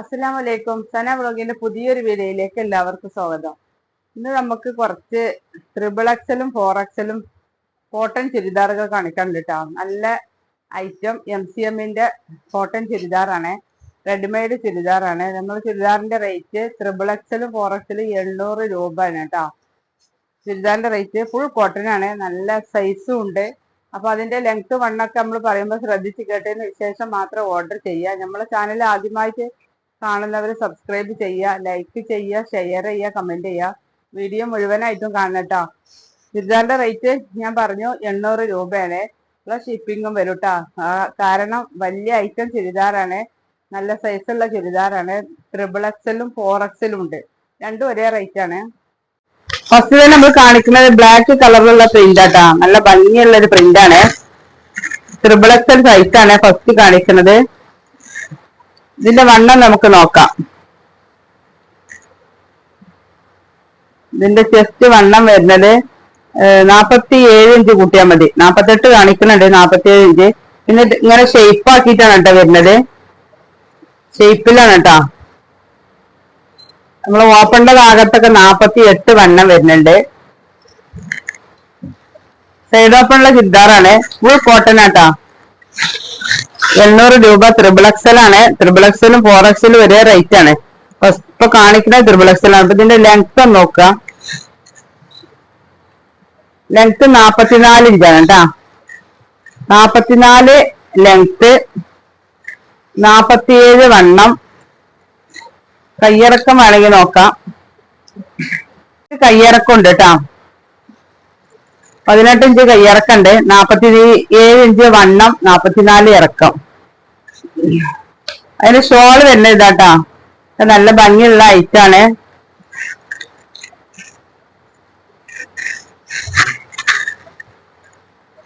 അസ്സലാം വലൈക്കും സന വ്ളോഗിന്റെ പുതിയൊരു വീഡിയോയിലേക്ക് എല്ലാവർക്കും സ്വാഗതം. ഇന്ന് നമുക്ക് കുറച്ച് ട്രിപ്പിൾ എക്സലും ഫോർ എക്സലും കോട്ടൺ ചുരിദാറുകൾ കാണിക്കാൻ കേട്ടോ നല്ല ഐറ്റം എം സി എമ്മിന്റെ കോട്ടൺ ചുരിദാറാണ്. റെഡിമെയ്ഡ് ചുരിദാറാണ്. നമ്മൾ ചുരിദാറിന്റെ റേറ്റ് ട്രിപ്പിൾ എക്സലും ഫോർ എക്സലും എണ്ണൂറ് രൂപയാണ് കേട്ടോ ചുരിദാറിന്റെ റേറ്റ് ഫുൾ കോട്ടൺ ആണ്. നല്ല സൈസും ഉണ്ട്. അപ്പൊ അതിന്റെ ലെങ്ത് വണ്ണൊക്കെ നമ്മൾ പറയുമ്പോൾ ശ്രദ്ധിച്ച് കേട്ടതിന് ശേഷം മാത്രം ഓർഡർ ചെയ്യുക നമ്മളെ ചാനൽ ആദ്യമായിട്ട് കാണുന്നവർ സബ്സ്ക്രൈബ് ചെയ്യുക ലൈക്ക് ചെയ്യുക ഷെയർ ചെയ്യുക കമന്റ് ചെയ്യുക വീഡിയോ മുഴുവനായിട്ടും കാണണം കേട്ടോ ചുരിദാറിന്റെ റേറ്റ് ഞാൻ പറഞ്ഞു എണ്ണൂറ് രൂപയാണ്. പ്ലസ് ഷിപ്പിങ്ങും വരും കേട്ടോ കാരണം വലിയ ഐറ്റം ചുരിദാറാണ്. നല്ല സൈസുള്ള ചുരിദാറാണ്. ട്രിപ്പിൾ എക്സലും ഫോർ എക്സലും ഉണ്ട്. രണ്ടും ഒരേ റേറ്റ് ആണ്. ഫസ്റ്റ് തന്നെ നമ്മൾ കാണിക്കുന്നത് ബ്ലാക്ക് കളറിലുള്ള പ്രിന്റ് ആട്ടാ നല്ല ഭംഗിയുള്ള ഒരു പ്രിന്റ് ആണ്. ട്രിപ്പിൾ എക്സൽ സൈസ് ആണ് ഫസ്റ്റ് കാണിക്കുന്നത്. ഇതിന്റെ വണ്ണം നമുക്ക് നോക്കാം. ഇതിന്റെ ചെസ്റ്റ് വണ്ണം വരുന്നത് നാപ്പത്തി ഏഴ് ഇഞ്ച് കൂട്ടിയാൽ മതി. നാപ്പത്തെട്ട് കാണിക്കുന്നുണ്ട് നാപ്പത്തി ഏഴ് ഇഞ്ച്. പിന്നെ ഇങ്ങനെ ഷേപ്പ് ആക്കിയിട്ടാണ് കേട്ടോ വരുന്നത്. ഷേപ്പിലാണ് കേട്ടോ. നമ്മൾ ഓപ്പണിന്റെ ഭാഗത്തൊക്കെ നാപ്പത്തി എട്ട് വണ്ണം വരുന്നുണ്ട്. സൈഡ് ഓപ്പണിലെ ചുരിദാറാണ്. ഫുൾ കോട്ടൺ ആട്ടാ എണ്ണൂറ് രൂപ ത്രിബിൾ എക്സൽ ആണ്. ത്രിബിൾ എക്സലും ഫോർ എക്സലും ഒരേ റേറ്റ് ആണ്. ഇപ്പൊ കാണിക്കുന്നത് ത്രിബിൾ എക്സൽ ആണ്. അപ്പൊ ഇതിന്റെ ലെങ്ത് ഒന്ന് നോക്കുക. ലെങ്ത് നാപ്പത്തിനാല് ഇഞ്ചാണ് കേട്ടാ. നാപ്പത്തിനാല് ലെങ്ത് നാപ്പത്തിയേഴ് വണ്ണം. കയ്യിറക്കം വേണമെങ്കിൽ നോക്കാം. കയ്യിറക്കം ഉണ്ട് കേട്ടാ. പതിനെട്ട് ഇഞ്ച് കയ്യിറക്കുണ്ട് നാപ്പത്തി ഏഴ് ഇഞ്ച് വണ്ണം നാപ്പത്തിനാല് ഇറക്കം. അതിന് ഷോൾ വരുന്നത് ഇതാട്ടാ. നല്ല ഭംഗിയുള്ള ഐറ്റാണ്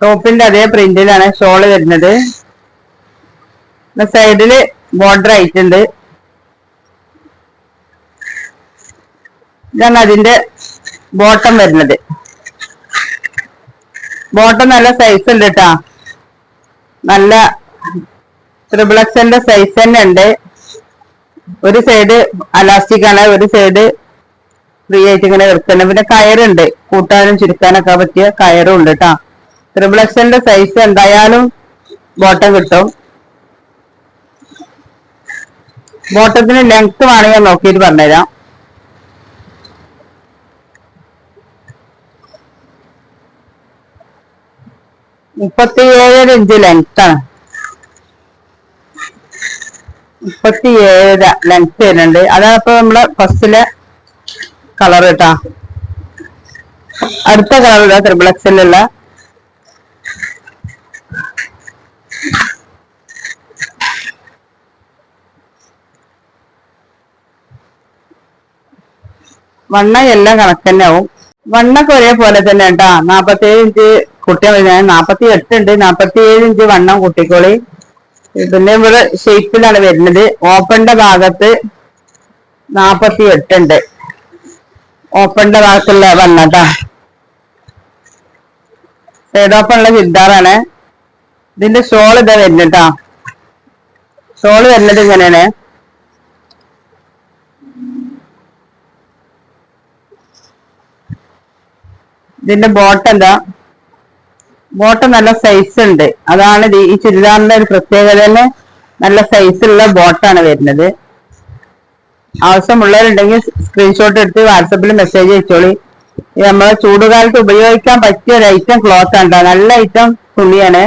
ടോപ്പിന്റെ അതേ പ്രിന്റിലാണ് ഷോൾ വരുന്നത്. സൈഡിൽ ബോർഡർ ആയിട്ടുണ്ട് ഇതാണ് അതിന്റെ ബോട്ടം വരുന്നത്. ബോട്ടം നല്ല സൈസ് ഉണ്ട് കേട്ടാ നല്ല ട്രിപ്പിൾ എക്സിന്റെ സൈസ് തന്നെ ഉണ്ട്. ഒരു സൈഡ് അലാസ്റ്റിക് ആണ് ഒരു സൈഡ് ഫ്രീ ആയിട്ട് ഇങ്ങനെ വെറുക്കുന്നത് പിന്നെ കയറുണ്ട് കൂട്ടാനും ചുരുക്കാനൊക്കെ പറ്റിയ കയറും ഉണ്ട് കേട്ടാ ട്രിപ്പിൾ എക്സിന്റെ സൈസ് എന്തായാലും ബോട്ടം കിട്ടും. ബോട്ടത്തിന് ലെങ്ത് വേണമെങ്കിൽ നോക്കിയിട്ട് പറഞ്ഞുതരാം. മുപ്പത്തിയേഴര ഇഞ്ച് ലെങ്ത് ആണ്. മുപ്പത്തിയേഴര ലെങ്ത് വരുന്നുണ്ട്. അതാണ് ഇപ്പൊ നമ്മളെ ഫസ്റ്റിലെ കളർ കേട്ടാ അടുത്ത കളർ ഇതാ ത്രിബിൾ എക്സലുള്ള വണ്ണ എല്ലാം കണക്കന്നെ ആവും. വണ്ണൊക്കെ ഒരേപോലെ തന്നെ കേട്ടാ. നാപ്പത്തേഴ് ഇഞ്ച് കുട്ടികൾ നാപ്പത്തി എട്ട് ഉണ്ട്. നാപ്പത്തി ഏഴ് ഇഞ്ച് വണ്ണം കുട്ടിക്കോളി. പിന്നെ ഇവിടെ ഷേപ്പിലാണ് വരുന്നത്. ഓപ്പണിന്റെ ഭാഗത്ത് നാപ്പത്തി എട്ട് ഉണ്ട് ഓപ്പണിന്റെ ഭാഗത്തുള്ള വണ്ണട്ടാ സൈഡ് ഓപ്പണുള്ള ചുരിദാറാണ്. ഇതിന്റെ ഷോൾ ഇതാ വരുന്നട്ടാ ഷോൾ വരുന്നത് ഇങ്ങനെയാണ്. ഇതിന്റെ ബോട്ടം എന്താ ബോട്ടം നല്ല സൈസ് ഉണ്ട്. അതാണ് ഈ ചുരിദാറിന്റെ ഒരു പ്രത്യേകത തന്നെ നല്ല സൈസുള്ള ബോട്ടാണ് വരുന്നത്. ആവശ്യമുള്ളവരുണ്ടെങ്കിൽ സ്ക്രീൻഷോട്ട് എടുത്ത് വാട്സപ്പിൽ മെസ്സേജ് അയച്ചോളി. നമ്മൾ ചൂടുകാലത്ത് ഉപയോഗിക്കാൻ പറ്റിയ ഒരു ഐറ്റം ക്ലോത്ത് ആണ് നല്ല ഐറ്റം തുണിയാണ്.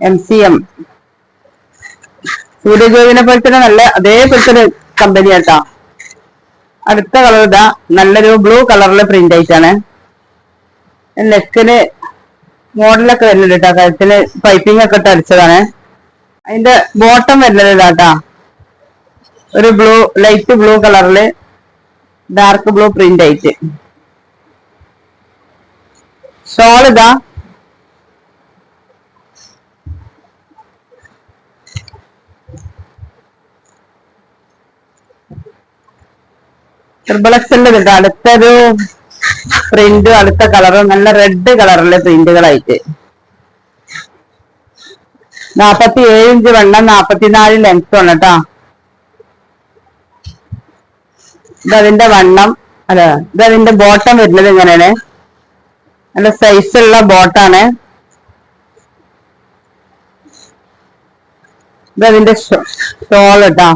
എം സി എം സൂര്യജോതിനെ പോലെ തന്നെ നല്ല അതേപോലത്തെ ഒരു കമ്പനി അടുത്ത കളർ ഇതാ. നല്ലൊരു ബ്ലൂ കളറിലെ പ്രിന്റ് ആയിട്ടാണ്. നെക്കിന് മോഡലൊക്കെ വരുന്നുണ്ട് കേട്ടോ. കഴുത്തിന് പൈപ്പിംഗ് ഒക്കെ ഇട്ട് അതിന്റെ ബോട്ടം വരുന്നത് കേട്ടോ ഒരു ബ്ലൂ ലൈറ്റ് ബ്ലൂ കളറിൽ ഡാർക്ക് ബ്ലൂ പ്രിന്റ് ആയിട്ട്. ഷോൾ ഇതാ. ട്രിബിൾ എക്സലിന്റെ ഇതാ അടുത്തൊരു പ്രിന്റും അടുത്ത കളറും നല്ല റെഡ് കളറിലെ പ്രിന്റുകളായിട്ട് നാപ്പത്തി ഏഴ് ഇഞ്ച് വെള്ളം നാപ്പത്തിനാല് ലെങ്ത് ആണ് കേട്ടോ ഇതതിന്റെ വണ്ണം അല്ല ഇതതിന്റെ ബോട്ടം വരുന്നത് ഇങ്ങനെയാണ് നല്ല സൈസ് ഉള്ള ബോട്ടാണ് ഇതതിന്റെ ഷോൾ കേട്ടോ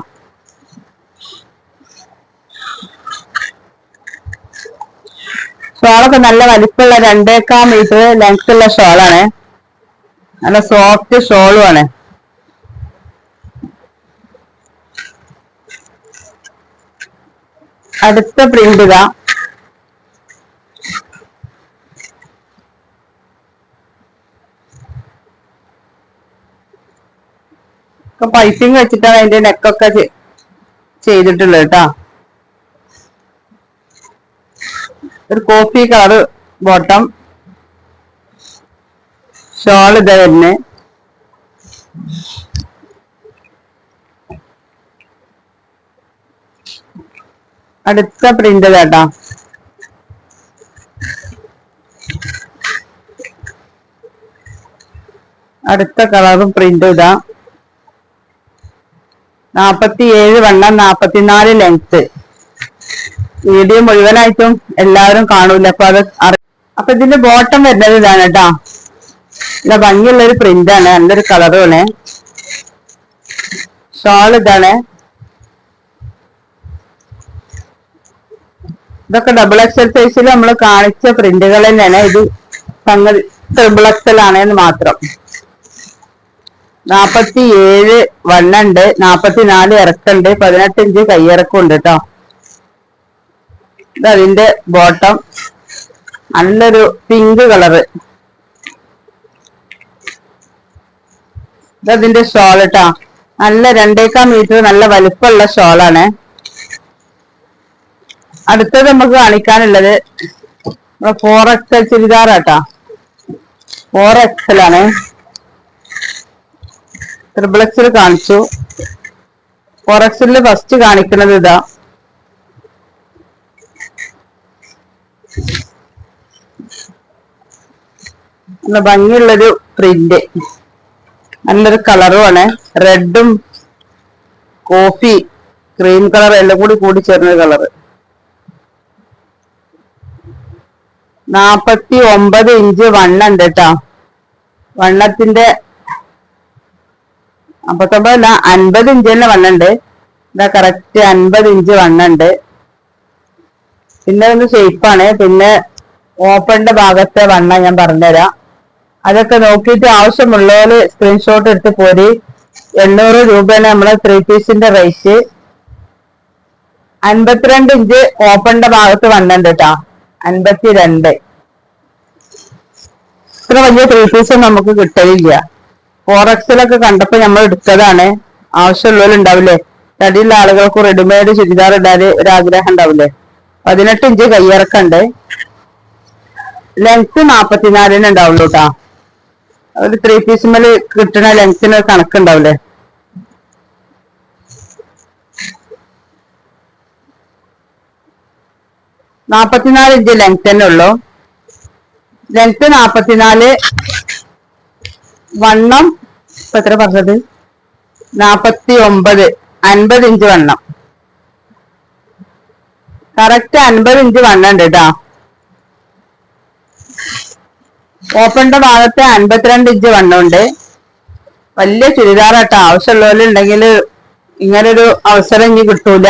ഷോളൊക്കെ നല്ല വലിപ്പമുള്ള രണ്ടേക്കാ മീറ്റർ ലെങ്ത് ഉള്ള ഷോളാണ് നല്ല സോഫ്റ്റ് ഷോളുമാണ് അടുത്ത പ്രിന്റ് ഇതാ. പൈപ്പിംഗ് വെച്ചിട്ടാണ് അതിന്റെ നെക്കൊക്കെ ചെയ്തിട്ടുള്ളത് കേട്ടോ. ഒരു കോഫി കളർ ബോട്ടം ഷോൾ ഇതാ വരുന്നത് അടുത്ത പ്രിന്റ് കേട്ടോ അടുത്ത കളറും പ്രിന്റ് ഇതാ. നാപ്പത്തി ഏഴ് വണ്ണം നാപ്പത്തിനാല് ലെങ്ത് വീഡിയോ മുഴുവനായിട്ടും എല്ലാവരും കാണൂല അപ്പൊ അത് അപ്പൊ ഇതിന്റെ ബോട്ടം വരുന്നത് ഇതാണ് കേട്ടാ. നല്ല ഭംഗിയുള്ള ഒരു പ്രിന്റ് ആണ്. നല്ലൊരു കളറുമാണ് ഷോൾ ഇതാണ്. ഇതൊക്കെ ഡബിൾ എക്സൽ സൈസിൽ നമ്മൾ കാണിച്ച പ്രിന്റുകൾ തന്നെയാണ്. ഇത് സംഗതി ട്രിബിൾ എക്സൽ ആണെന്ന് മാത്രം. നാപ്പത്തി ഏഴ് വണ്ണുണ്ട്. നാപ്പത്തിനാല് ഇറക്കുണ്ട്. പതിനെട്ട് ഇഞ്ച് കൈയിറക്കം ഉണ്ട് കേട്ടോ. ഇത് അതിന്റെ ബോട്ടം നല്ലൊരു പിങ്ക് കളറ് ഇതതിന്റെ ഷോൾ കേട്ടോ നല്ല രണ്ടേക്കാൽ മീറ്റർ നല്ല വലുപ്പമുള്ള ഷോളാണ് അടുത്തത് നമുക്ക് കാണിക്കാനുള്ളത് ഫോർ എക്സൽ ചുരിദാറാട്ടാ ഫോർ എക്സൽ ആണ്. ട്രിപ്പിൾ എക്സൽ കാണിച്ചു. ഫോർ എക്സലിൽ ഫസ്റ്റ് കാണിക്കുന്നത് ഇതാ. നല്ല ഭംഗിയുള്ളൊരു പ്രിന്റ് നല്ലൊരു കളറുമാണ് റെഡും കോഫി ക്രീം കളർ എല്ലാം കൂടി കൂടി ചേർന്ന കളറ് നാപ്പത്തി ഒമ്പത് ഇഞ്ച് വണ്ണുണ്ട് കേട്ടോ വണ്ണത്തിന്റെ അമ്പത്തൊമ്പതല്ല അൻപത് ഇഞ്ച് തന്നെ വണ്ണുണ്ട് ഇതാ കറക്റ്റ് അൻപത് ഇഞ്ച് വണ്ണുണ്ട് പിന്നെ ഒന്ന് ഷേപ്പാണ് പിന്നെ ഓപ്പണിന്റെ ഭാഗത്തെ വണ്ണ ഞാൻ പറഞ്ഞുതരാം. അതൊക്കെ നോക്കിയിട്ട് ആവശ്യമുള്ളവര് സ്ക്രീൻഷോട്ട് എടുത്ത് പോരി. എണ്ണൂറ് രൂപയാണ് നമ്മളെ ത്രീ പീസിന്റെ റേറ്റ് അൻപത്തിരണ്ട് ഇഞ്ച് ഓപ്പണിന്റെ ഭാഗത്ത് വന്നിട്ടുണ്ട് കേട്ടോ അൻപത്തിരണ്ട്. ഇത്ര വലിയ ത്രീ പീസ് നമുക്ക് കിട്ടലില്ല. ഫോർ എക്സിലൊക്കെ കണ്ടപ്പോ നമ്മൾ എടുത്തതാണ്. ആവശ്യമുള്ളവർ ഉണ്ടാവില്ലേ? തടിയുള്ള ആളുകൾക്ക് റെഡിമെയ്ഡ് ചുരിദാർ ഇടാൻ ഒരു ആഗ്രഹം ഉണ്ടാവില്ലേ? പതിനെട്ട് ഇഞ്ച് കയ്യിറക്കുണ്ട് ലെങ്ത് നാപ്പത്തിനാലിന് ഉണ്ടാവുള്ളൂ കേട്ടാ ഒരു ത്രീ പീസുമേൽ കിട്ടുന്ന ലെങ്ത്തിന് കണക്കുണ്ടാവില്ലേ നാപ്പത്തിനാല് ഇഞ്ച് ലെങ്ത് തന്നെ ഉള്ളൂ. ലെങ്ത് നാപ്പത്തിനാല് വണ്ണം ഇപ്പൊ എത്ര പറഞ്ഞത്? നാപ്പത്തി ഒമ്പത് അൻപത് ഇഞ്ച് വണ്ണം. കറക്റ്റ് അൻപത് ഇഞ്ച് വണ്ണം ഉണ്ട് കേട്ടാ ഓപ്പണിന്റെ ഭാഗത്ത് അൻപത്തിരണ്ട് ഇഞ്ച് വണ്ണമുണ്ട്. വലിയ ചുരിദാറാട്ടോ. ആവശ്യമുള്ളവരുണ്ടെങ്കിൽ ഇങ്ങനൊരു അവസരം ഇനി കിട്ടൂല.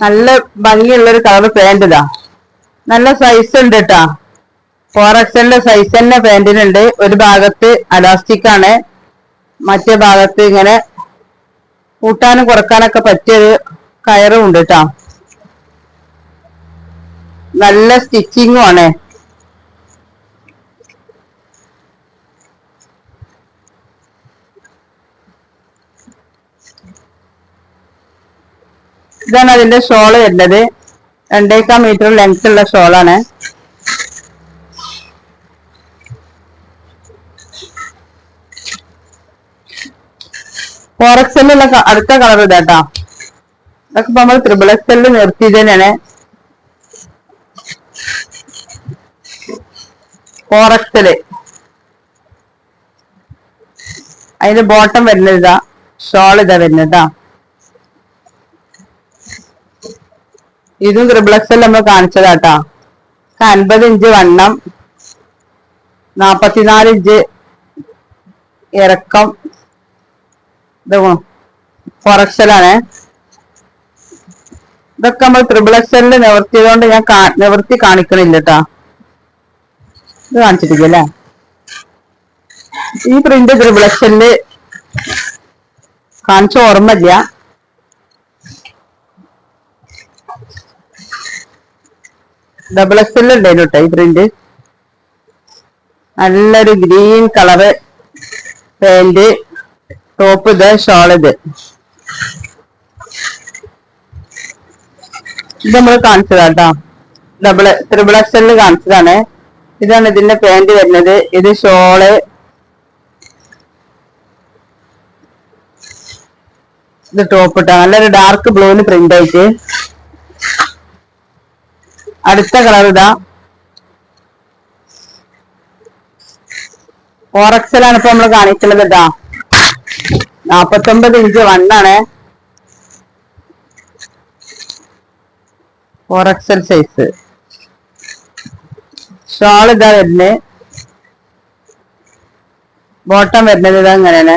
നല്ല ഭംഗിയുള്ളൊരു കളർ പാന്റ് ഇതാ. നല്ല സൈസ് ഉണ്ട് കേട്ടാ ഫോർ എക്സലിന്റെ സൈസ് തന്നെ പാൻറിനുണ്ട് ഒരു ഭാഗത്ത് അലാസ്റ്റിക് ആണ്. മറ്റേ ഭാഗത്ത് ഇങ്ങനെ കൂട്ടാനും കുറക്കാനൊക്കെ പറ്റിയൊരു കയറും ഉണ്ട് കേട്ടോ നല്ല സ്റ്റിച്ചിങ്ങും ആണ്. ഇതാണ് അതിന്റെ ഷോൾ വരുന്നത്. രണ്ടേക്കാൽ മീറ്റർ ലെങ്ത് ഉള്ള ഷോളാണ് ഫോർ എക്സലിലുള്ള അടുത്ത കളർ ഇതാട്ടാ ഇതൊക്കെ ഇപ്പൊ നമ്മൾ ത്രിബിൾ എക്സലിൽ നിർത്തി തന്നെയാണ്. ഫോർ എക്സൽ അതിന്റെ ബോട്ടം വരുന്നത് ഷോൾ ഇതാ വരുന്നത് ഇതാ ത്രിബിളക്സൽ നമ്മൾ കാണിച്ചതാട്ടാ. അൻപത് ഇഞ്ച് വണ്ണം നാപ്പത്തിനാല് ഇഞ്ച് ഇറക്കം. ഇത് ഫൊറക്സലാണ് ഇതൊക്കെ നമ്മൾ ത്രിബിൾ എക്സലിൽ നിവർത്തിയതുകൊണ്ട് ഞാൻ നിവർത്തി കാണിക്കണില്ല കേട്ടാ ഇത് കാണിച്ചിട്ടില്ലേ ഈ പ്രിന്റ് ത്രിബിൾ എക്സലിൽ കാണിച്ച ഓർമ്മയില്ല. ഡബിൾ എക്സലിൽ ഉണ്ടായിരുന്നു കേട്ടോ ഈ പ്രിന്റ് നല്ലൊരു ഗ്രീൻ കളറ് പാന്റ് ടോപ്പ് ഇത് ഷോൾ ഇത്. ഇത് നമ്മൾ കാണിച്ചതാ കേട്ടോ ഡബിൾ ത്രിബിൾ എക്സലിൽ കാണിച്ചതാണ്. ഇതാണ് ഇതിന്റെ പാന്റ് വരുന്നത്. ഇത് ഷോൾ ഇത് ടോപ്പ് ഇട്ടാ നല്ലൊരു ഡാർക്ക് ബ്ലൂവിന് പ്രിന്റ് ആയിട്ട്. അടുത്ത കളർ ഇതാ. ഓറക്സലാണ് ഇപ്പൊ നമ്മൾ കാണിക്കുന്നത് ഇതാ. നാപ്പത്തൊമ്പത് ഇഞ്ച് വണ്ണാണ് ഓറക്സൽ സൈസ് ഷോൾ ഇതാ വരുന്നത് ബോട്ടം വരുന്നത് ഇതാ ഇങ്ങനെയാണ്.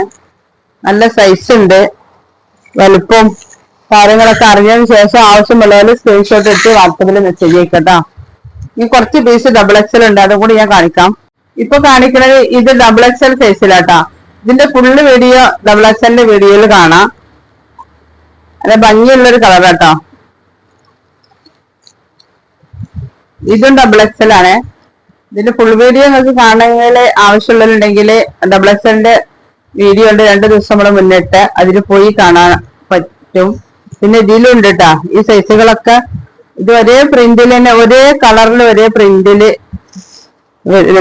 നല്ല സൈസ് ഉണ്ട്. വലുപ്പം കാര്യങ്ങളൊക്കെ അറിഞ്ഞതിന് ശേഷം ആവശ്യമുള്ളവരെ സ്ക്രീൻഷോട്ട് എടുത്ത് വാട്സപ്പിൽ മെസ്സേജ് അയക്കട്ടോ. ഈ കുറച്ച് പീസ് ഡബിൾ എക്സൽ ഉണ്ട് അതും കൂടി ഞാൻ കാണിക്കാം. ഇപ്പൊ കാണിക്കുന്നത് ഇത് ഡബിൾ എക്സൽ സൈസിലാട്ടാ ഇതിന്റെ ഫുള്ള് വീഡിയോ ഡബിൾ എക്സലിന്റെ വീഡിയോയിൽ കാണാം. അത് ഭംഗിയുള്ളൊരു കളറാട്ടോ ഇതും ഡബിൾ എക്സൽ ആണ്. ഇതിന്റെ ഫുൾ വീഡിയോ നിങ്ങൾക്ക് കാണണമെങ്കിൽ ആവശ്യമുള്ളവരുണ്ടെങ്കിൽ ഡബിൾ എക്സലിന്റെ വീഡിയോ ഉണ്ട്. രണ്ട് ദിവസം നമ്മൾ മുന്നിട്ട് അതിൽ പോയി കാണാൻ പറ്റും. പിന്നെ ഇതിലും ഉണ്ട് കേട്ടാ ഈ സൈസുകളൊക്കെ ഇത് ഒരേ പ്രിന്റിൽ തന്നെ ഒരേ കളറിൽ ഒരേ പ്രിന്റിൽ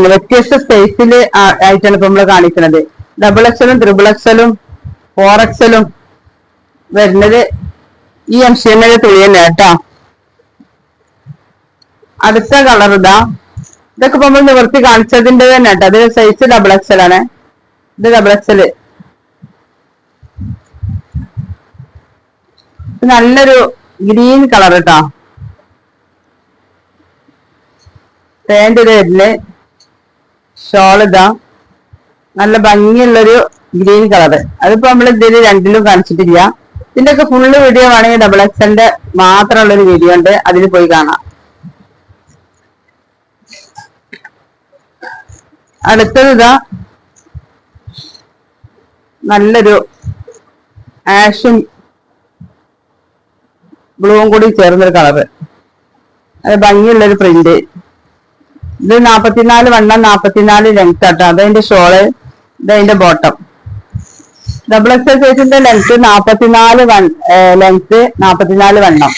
വ്യത്യസ്ത സ്പേസിൽ ആയിട്ടാണ് ഇപ്പൊ നമ്മൾ കാണിക്കുന്നത് ഡബിൾ എക്സലും ത്രിബിൾ എക്സലും ഫോർ എക്സലും വരുന്നത് ഈ എം സി എമ്മിന്റെ തുണി തന്നെ കേട്ടോ അടുത്ത കളർ ഇതാ. ഇതൊക്കെ നമ്മൾ നിവർത്തി കാണിച്ചതിന്റെ തന്നെ കേട്ടോ അത് സൈസ് ഡബിൾ എക്സൽ ആണ്. ഇത് ഡബിൾ എക്സൽ നല്ലൊരു ഗ്രീൻ കളർ കേട്ടോ തേന്റെ ഇത് വരുന്നത് ഷോൾ ഇതാ. നല്ല ഭംഗിയുള്ളൊരു ഗ്രീൻ കളർ. അതിപ്പോ നമ്മൾ ഇതിൽ രണ്ടിലും കാണിച്ചിട്ടില്ല. ഇതിന്റെ ഒക്കെ ഫുള്ള് വീഡിയോ വേണമെങ്കിൽ ഡബിൾ എക്സലിന്റെ മാത്രമുള്ളൊരു വീഡിയോ ഉണ്ട്. അതിൽ പോയി കാണാം. അടുത്തത് ഇതാ. നല്ലൊരു ആഷും ബ്ലൂവും കൂടി ചേർന്നൊരു കളറ് അത് ഭംഗിയുള്ളൊരു പ്രിന്റ് ഇത് നാപ്പത്തിനാല് വണ്ണം നാപ്പത്തിനാല് ലെങ്ത് ആട്ടോ. അതതിന്റെ ഷോൾ ഇതതിന്റെ ബോട്ടം ഡബിൾ എക്സൽ സൈസിന്റെ ലെങ്ത് നാപ്പത്തിനാല് വൺ ലെങ്ത് നാപ്പത്തിനാല് വണ്ണം.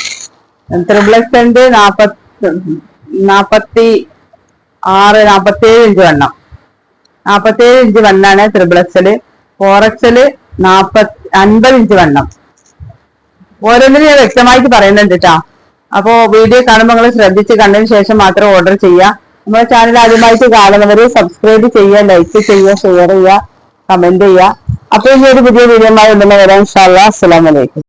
ത്രിബിൾ എക്സലിന്റെ നാപ്പത്തി നാപ്പത്തി ആറ് നാപ്പത്തേഴ് ഇഞ്ച് വണ്ണം. നാപ്പത്തിയേഴ് ഇഞ്ച് വണ്ണാണ് ത്രിബിൾ എക്സൽ ഫോർ എക്സൽ നാപ്പത്തി അൻപത് ഇഞ്ച് വണ്ണം. ഓരോന്നിനും ഞാൻ വ്യക്തമായിട്ട് പറയുന്നുണ്ട് കേട്ടാ അപ്പോ വീഡിയോ കാണുമ്പോൾ നിങ്ങൾ ശ്രദ്ധിച്ച് കണ്ടതിന് ശേഷം മാത്രം ഓർഡർ ചെയ്യുക നമ്മുടെ ചാനൽ ആദ്യമായിട്ട് കാണുന്നവര് സബ്സ്ക്രൈബ് ചെയ്യുക ലൈക്ക് ചെയ്യുക ഷെയർ ചെയ്യുക കമന്റ് ചെയ്യുക അപ്പോൾ ഈ ഒരു പുതിയ വീഡിയോ ഉണ്ടെന്ന് വരാം. ഇൻഷാല്ലാ അസ്സലാമലൈക്കും